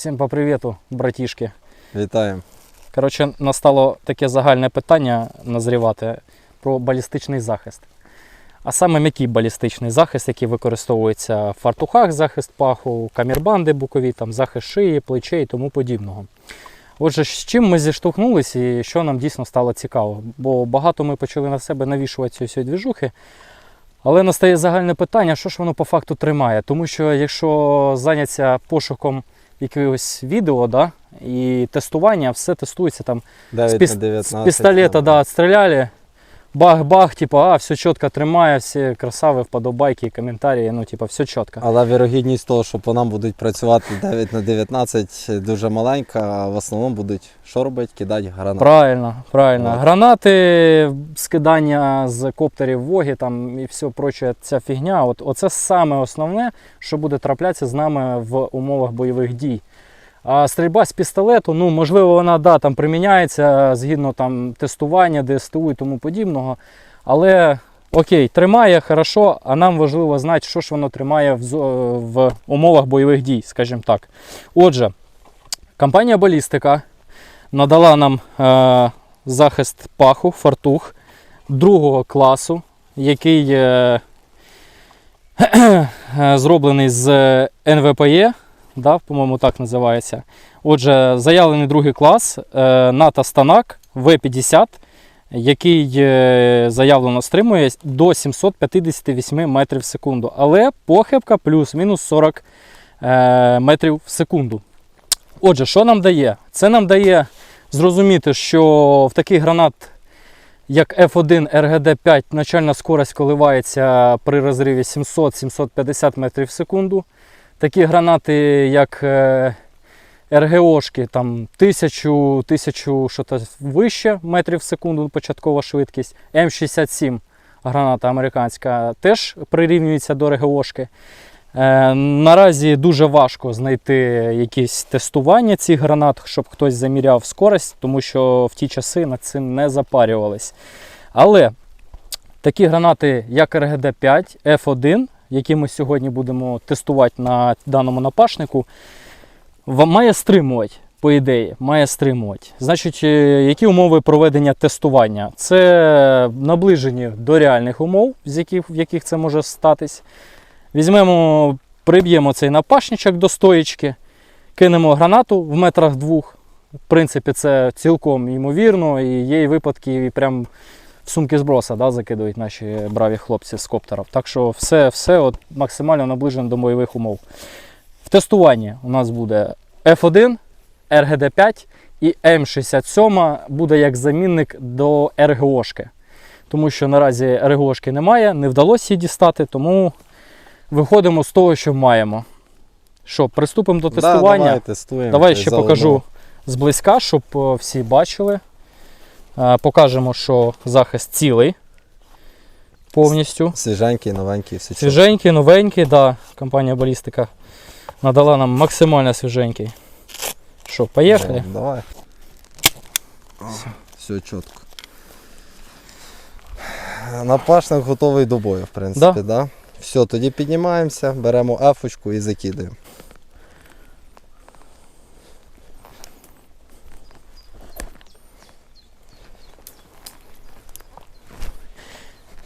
Всім по привіту, братішки. Вітаємо. Коротше, настало таке загальне питання назрівати про балістичний захист. А саме м'який балістичний захист, який використовується в фартухах, захист паху, камірбанди бокові, там, захист шиї, плечей і тому подібного. Отже, з чим ми зіштовхнулися і що нам дійсно стало цікаво? Бо багато ми почали на себе навішувати цієї всієї двіжухи. Але настає загальне питання, що ж воно по факту тримає. Тому що якщо зайнятися пошуком якогось відео, да, і тестування, все тестується там 9 з, піс- на 19. з пістолета да, отстріляли, бах-бах, типу, а, все чітко тримає, всі красави, вподобайки, коментарі, ну, типу, все чітко. Але вірогідність того, що по нам будуть працювати 9 на 19 дуже маленька, а в основному будуть що робити? Кидати гранати. Правильно, правильно. От. Гранати, скидання з коптерів воги там і все проче, ця фігня. От, оце саме основне, що буде траплятися з нами в умовах бойових дій. А стрільба з пістолету, ну можливо, вона да, там приміняється згідно там тестування, ДСТУ і тому подібного. Але окей, тримає хорошо, а нам важливо знати, що ж воно тримає в, в умовах бойових дій, скажімо так. Отже, компанія Балістика надала нам е, захист паху, фартух другого класу, який е, е, зроблений з НВПЕ, да, по-моєму, так називається. Отже, заявлений другий клас е, НАТО Станак В50, який е, заявлено стримує до 758 метрів в секунду. Але похибка плюс-мінус 40 е, метрів в секунду. Отже, що нам дає? Це нам дає зрозуміти, що в такий гранат, як F1 RGD5, начальна скорость коливається при розриві 700-750 метрів в секунду. Такі гранати, як е, РГОшки, там 1000, 1000 що вище метрів в секунду початкова швидкість. М67 граната американська теж прирівнюється до РГОшки. Е, наразі дуже важко знайти якісь тестування цих гранат, щоб хтось заміряв скорость, тому що в ті часи над цим не запарювались. Але такі гранати, як РГД-5, F1, які ми сьогодні будемо тестувати на даному напашнику, має стримувати. По ідеї, має стримувати. Значить, е, які умови проведення тестування? Це наближені до реальних умов, з яких, в яких це може статись. Візьмемо, приб'ємо цей напашничок до стоїчки, кинемо гранату в метрах двох. В принципі, це цілком ймовірно, і є і випадки, і прям сумки зброса да, закидують наші браві хлопці з коптерів. Так що все, все от максимально наближено до бойових умов. В тестуванні у нас буде F1, RGD5 і М67 буде як замінник до РГОшки. Тому що наразі РГОшки немає, не вдалося її дістати, тому виходимо з того, що маємо. Що, приступимо до Да, тестування? давай, тестуємо. Давай ще заодно. покажу зблизька, щоб е, всі бачили. Покажемо, що захист цілий повністю. Свіженький, новенький, все. Свіженький, новенький, да, компанія Балістика надала нам максимально свіженький. Що, поїхали? Да, Давай. Все чітко. Напашник готовий до бою, в принципі, Да. да? Все, тоді піднімаємося, беремо ефочку і закидаємо.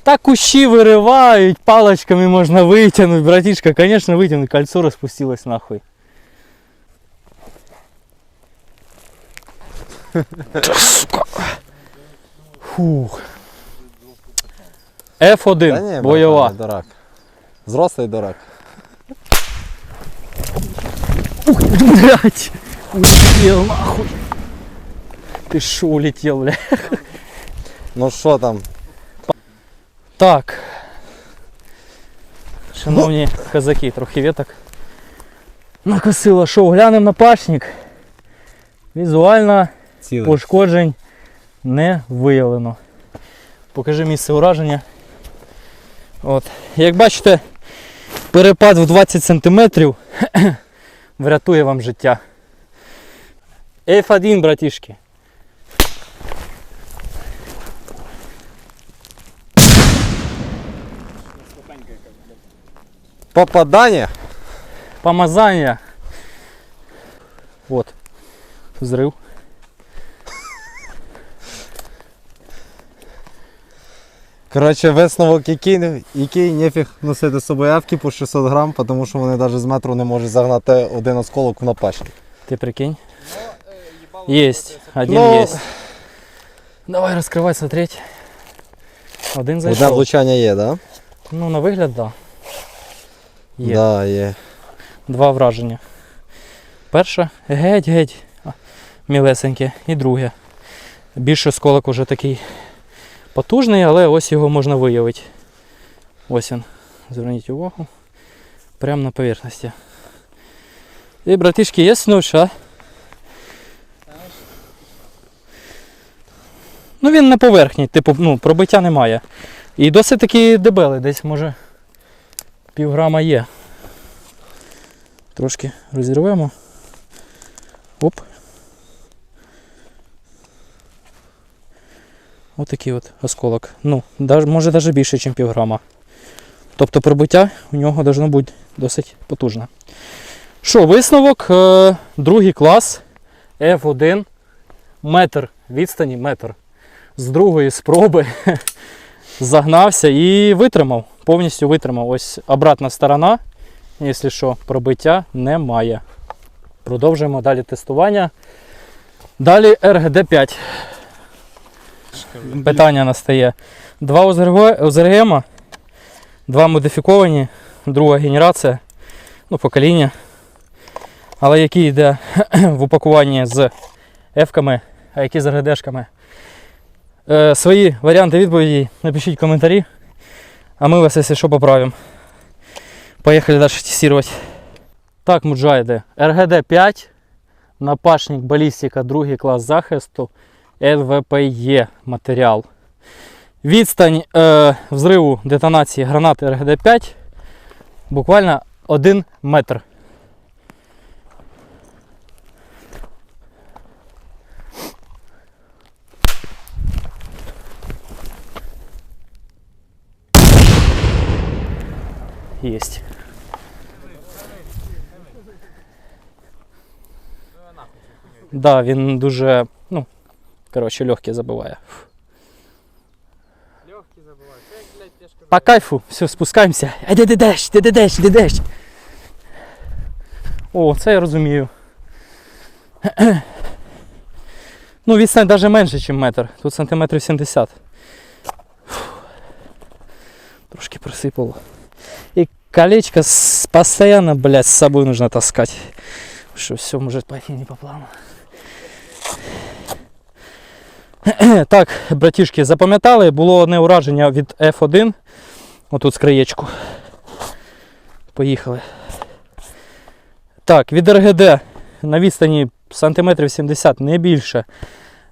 Та кущі виривають, палочками можна витягнути, братішка, звісно, витягнути, кольцо розпустилось нахуй. Та, сука. Фух. F1, бойова. братан, не дурак. Зрослий дурак. Ух, блядь! Улетел нахуй. Ты шо улетел, бля? Ну що там? Так. Шановні козаки, трохи веток. Накосило, що глянемо на пашник. Візуально Цілий. пошкоджень не виявлено. Покажи місце ураження. От. Як бачите, перепад в 20 см врятує вам життя. F1, братішки. Попадання? Помазання. От. Зрив. Коротше, висновок який, який нефіг носити з собою авки по 600 грам, тому що вони навіть з метру не можуть загнати один осколок в напашник. Ти прикинь? Есть. Один Ну, есть. Давай раскрывай, смотреть. Один Одне зайшов. влучання є, так? Ну, на вигляд, так. Да. Є. Да, є. Два враження. Перше геть-геть мілесеньке. І друге. Більше сколок уже такий потужний, але ось його можна виявити. Ось він. Зверніть увагу. Прямо на поверхності. І, братишки, є снуш, а? Ну він на поверхні, типу, ну, пробиття немає. І досить таки дебелий, десь може півграма є. Трошки розірвемо. Оп. Отакий от осколок. Ну, може навіть більше, ніж півграма. Тобто пробиття у нього должно бути досить потужне. Що, висновок, е, другий клас F1, метр відстані, метр. З другої спроби загнався і витримав. Повністю витримав. Ось обратна сторона. Якщо що, пробиття немає. Продовжуємо далі тестування. Далі РГД-5. Питання настає. Два ОЗРГ, два модифіковані, друга генерація, ну, покоління. Але які йде в упакуванні з F-ками, а які з РГДшками. Е, свої варіанти відповіді напишіть в коментарі, а ми вас, якщо що, поправимо. Поехали дальше тестировать. Так, муджайди. РГД-5, напашник балістика, другий клас захисту, ЛВПЄ матеріал. Відстань е, взриву детонації гранати РГД-5 буквально 1 метр. Єсть. Да, він дуже, ну, коротше, легкий забиває. Ж кажу. По кайфу, все, спускаємося. Е, де де деш, де де деш, де деш. О, це я розумію. Ну, відстань навіть менше, ніж метр. Тут сантиметрів 70. Фух. Трошки присипало. Колечко с- постоянно, блядь, с собой нужно таскать. Что все может пойти не по плану. Так, братішки, запам'ятали, було одне ураження від F1. Отут з краєчку. Поїхали. Так, від РГД на відстані сантиметрів 70 не більше.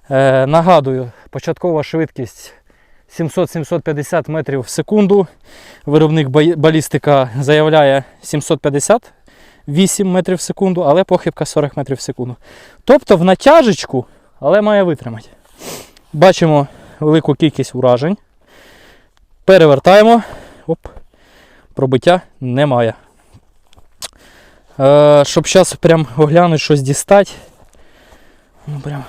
Е, нагадую, початкова швидкість 700-750 метрів в секунду. Виробник балістика заявляє 758 метрів в секунду, але похибка 40 метрів в секунду. Тобто в натяжечку, але має витримати. Бачимо велику кількість уражень. Перевертаємо. Оп. Пробиття немає. Е, щоб зараз прям оглянути щось дістати. Ну прям.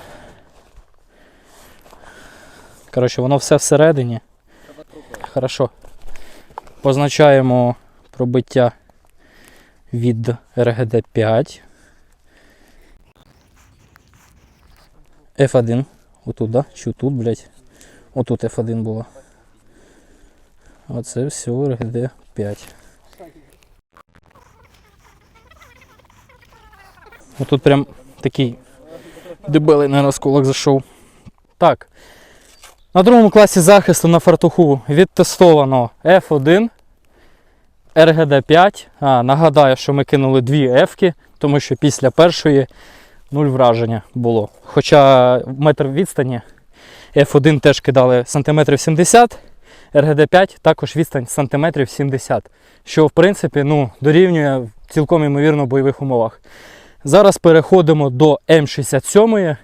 Коротше, воно все всередині. Хорошо. Позначаємо пробиття від РГД 5. F1. Отут, да? Чи тут, блядь? Отут F1 було. Оце все РГД 5. Отут прям такий дебелий на осколок зайшов. Так. На другому класі захисту на фартуху відтестовано F1, РГД-5. А, нагадаю, що ми кинули дві F-ки, тому що після першої нуль враження було. Хоча метр відстані F1 теж кидали сантиметрів 70, РГД-5 також відстань сантиметрів 70, що в принципі ну, дорівнює цілком ймовірно в бойових умовах. Зараз переходимо до М67.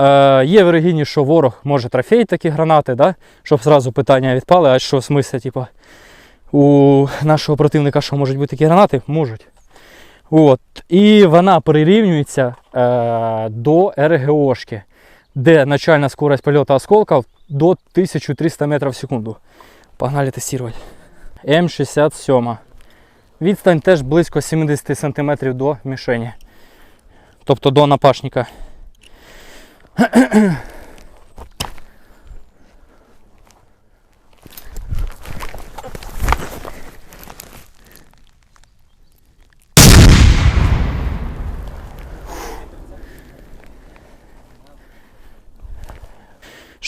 Е, Є вирогідність, що ворог може трофеїти такі гранати, да? щоб зразу питання відпали, а що в смислі, типу, у нашого противника що можуть бути такі гранати? Можуть. От. І вона прирівнюється е, до РГОшки, де начальна скорость польоту осколків до 1300 метрів в секунду. Погнали тестувати. М67. Відстань теж близько 70 см до мішені. Тобто до напашника.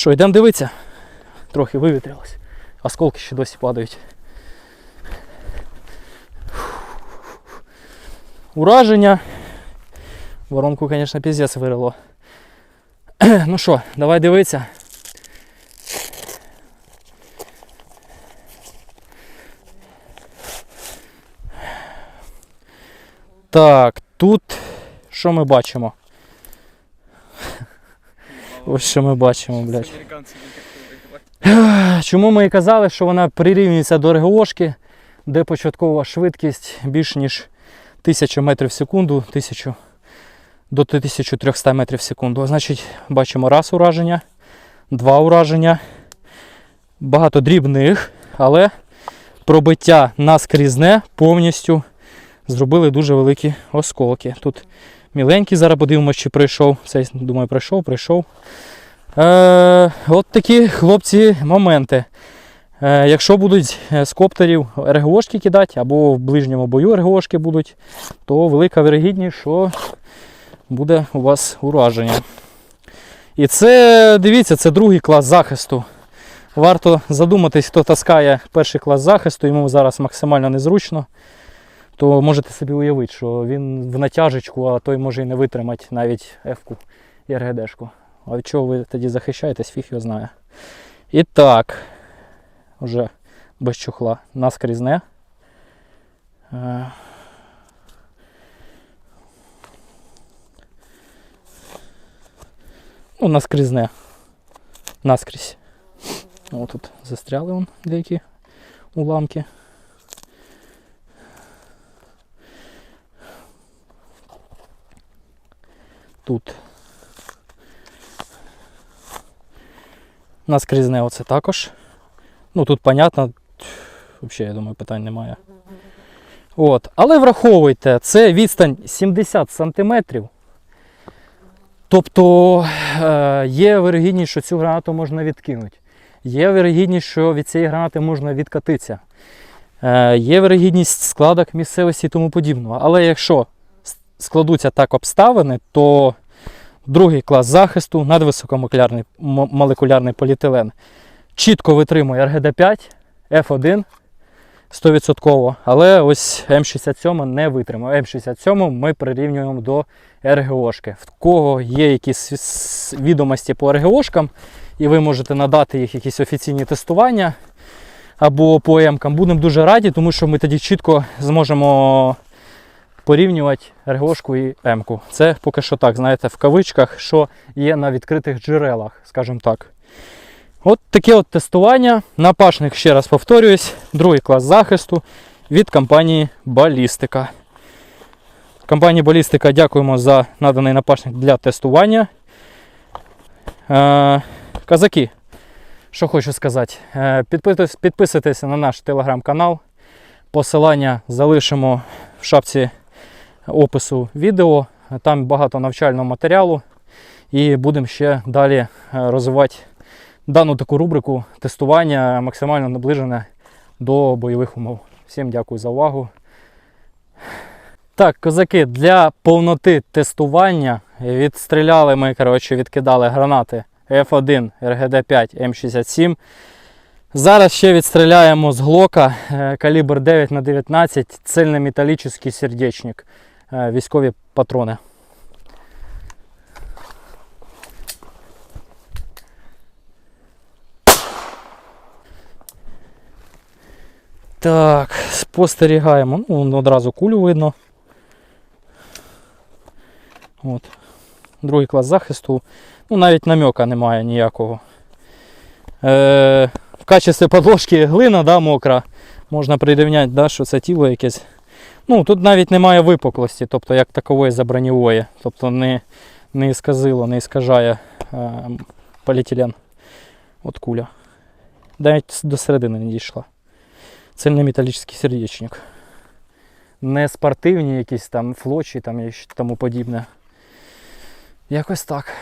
Що, йдемо дивитися? Трохи вивітрилось. Осколки ще досі падають. Ураження. Воронку, звісно, піздець вирило. Ну що, давай дивитися. Так, тут що ми бачимо? Ось що ми бачимо, блядь. Чому ми і казали, що вона прирівнюється до РГОшки, де початкова швидкість більш ніж 1000 метрів в секунду, 1000 до 1300 метрів в секунду. Значить, бачимо раз ураження, два ураження, багато дрібних, але пробиття наскрізне повністю зробили дуже великі осколки. Тут міленький, зараз подивимося, чи пройшов. Цей, думаю, пройшов, пройшов. Е, от такі хлопці моменти. Е, якщо будуть е, з коптерів РГОшки кидати або в ближньому бою РГОшки будуть, то велика вірогідність, що буде у вас ураження. І це, дивіться, це другий клас захисту. Варто задуматись, хто таскає перший клас захисту, йому зараз максимально незручно. То можете собі уявити, що він в натяжечку, а той може і не витримати навіть F-ку і РГДшку. А від чого ви тоді захищаєтесь, фіг його знає. І так, вже без чохла наскрізне. Ну, наскрізне. Наскрізь. О, тут застряли вон деякі уламки. Тут Наскрізне оце також. Ну тут понятно, взагалі, я думаю, питань немає. От. Але враховуйте, це відстань 70 см. Тобто е, є вирогідність, що цю гранату можна відкинути. Є вирогідність, що від цієї гранати можна відкатитися. Е, є вирогідність складок місцевості і тому подібного. Але якщо складуться так обставини, то другий клас захисту, надвисокомолекулярний молекулярний поліетилен, чітко витримує РГД-5, F1 100%, але ось М67 не витримує. М67 ми прирівнюємо до РГОшки. В кого є якісь відомості по РГОшкам, і ви можете надати їх якісь офіційні тестування або по М-кам, будемо дуже раді, тому що ми тоді чітко зможемо порівнювати РГОшку і М-ку. Це поки що так, знаєте, в кавичках, що є на відкритих джерелах, скажімо так. От таке от тестування. Напашник, ще раз повторююсь, другий клас захисту від компанії Балістика. Компанії Балістика дякуємо за наданий напашник для тестування. Е, казаки, що хочу сказати, е, підписуйтесь, підписуйтесь на наш телеграм-канал. Посилання залишимо в шапці опису відео. Там багато навчального матеріалу. І будемо ще далі е, розвивати дану таку рубрику тестування максимально наближене до бойових умов. Всім дякую за увагу. Так, козаки, для повноти тестування відстріляли ми, коротше, відкидали гранати F1, РГД-5, М67. Зараз ще відстріляємо з глока е, калібр 9х19, цельнометалічний сердечник, е, військові патрони. Так, спостерігаємо. Ну, одразу кулю видно. От. Другий клас захисту. Ну, навіть намека немає ніякого. Е, в качестві подложки глина да, мокра. Можна прирівняти, да, що це тіло якесь Ну, тут навіть немає випуклості, тобто як такової заброньової. Тобто не, не сказило, не іскажає е, поліетилен. От куля. Навіть до середини не дійшла. Цельнометалічний сердечник. Не спортивні якісь там флочі там і тому подібне. Якось так.